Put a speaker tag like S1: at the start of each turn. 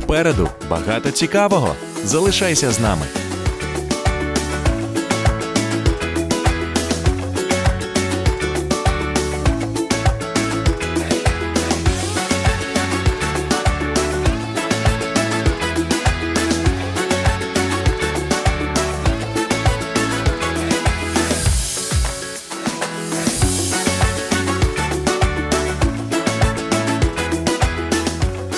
S1: Попереду багато цікавого. Залишайся з нами.